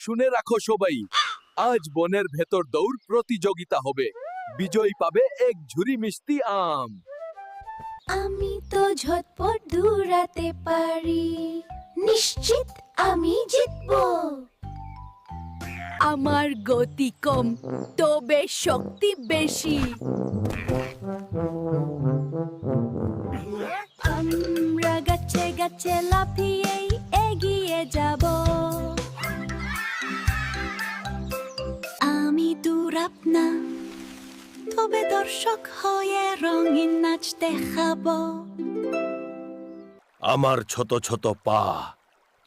শুনে রাখো সবাই, আজ বনের ভেতর দৌড় প্রতিযোগিতা হবে। বিজয়ী পাবে এক ঝুড়ি মিষ্টি আম। আমি তো ঝটপট দৌড়াতে পারি। নিশ্চিত আমি জিতবো। আমার গতি কম, তবে শক্তি বেশি। আমরা গাছে গাছে লাফিয়েই এগিয়ে যাব। দূরাপ না। তবে দর্শক হয়ে রঙিন নাচ দেখাবো। আমার ছোট ছোট পা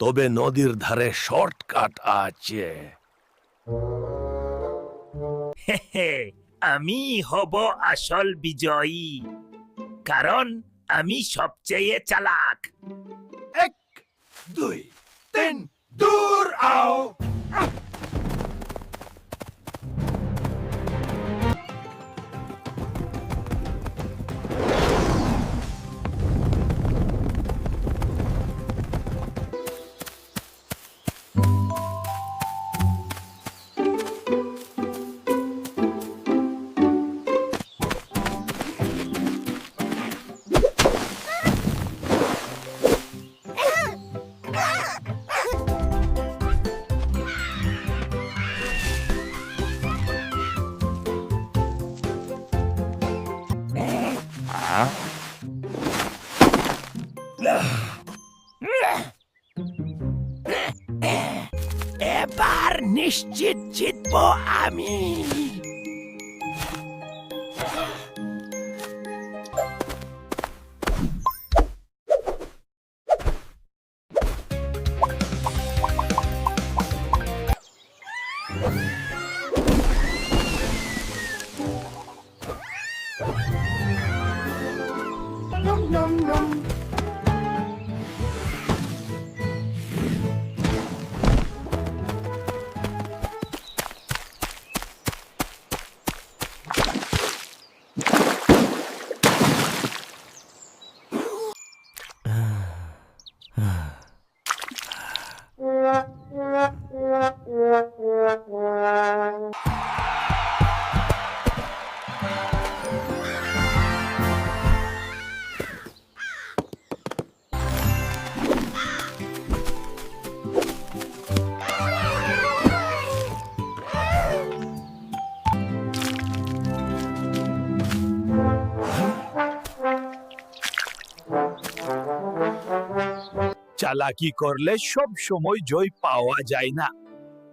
তবে নদীর ধারে শর্টকাট আছে। আমি হব আসল বিজয়ী কারণ আমি সবচেয়ে চালাক। এক দুই। এবার নিশ্চিত জিতব আমি চালাকি করলে সব সময় জয় পাওয়া যায় না।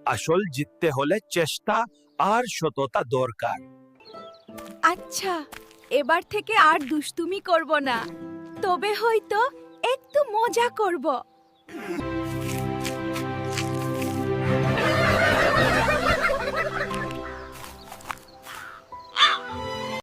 আসল জিততে হলে চেষ্টা আর সততা দরকার। আচ্ছা এবার থেকে আর দুষ্টুমি করব না। তবে হয়তো একটু মজা করব।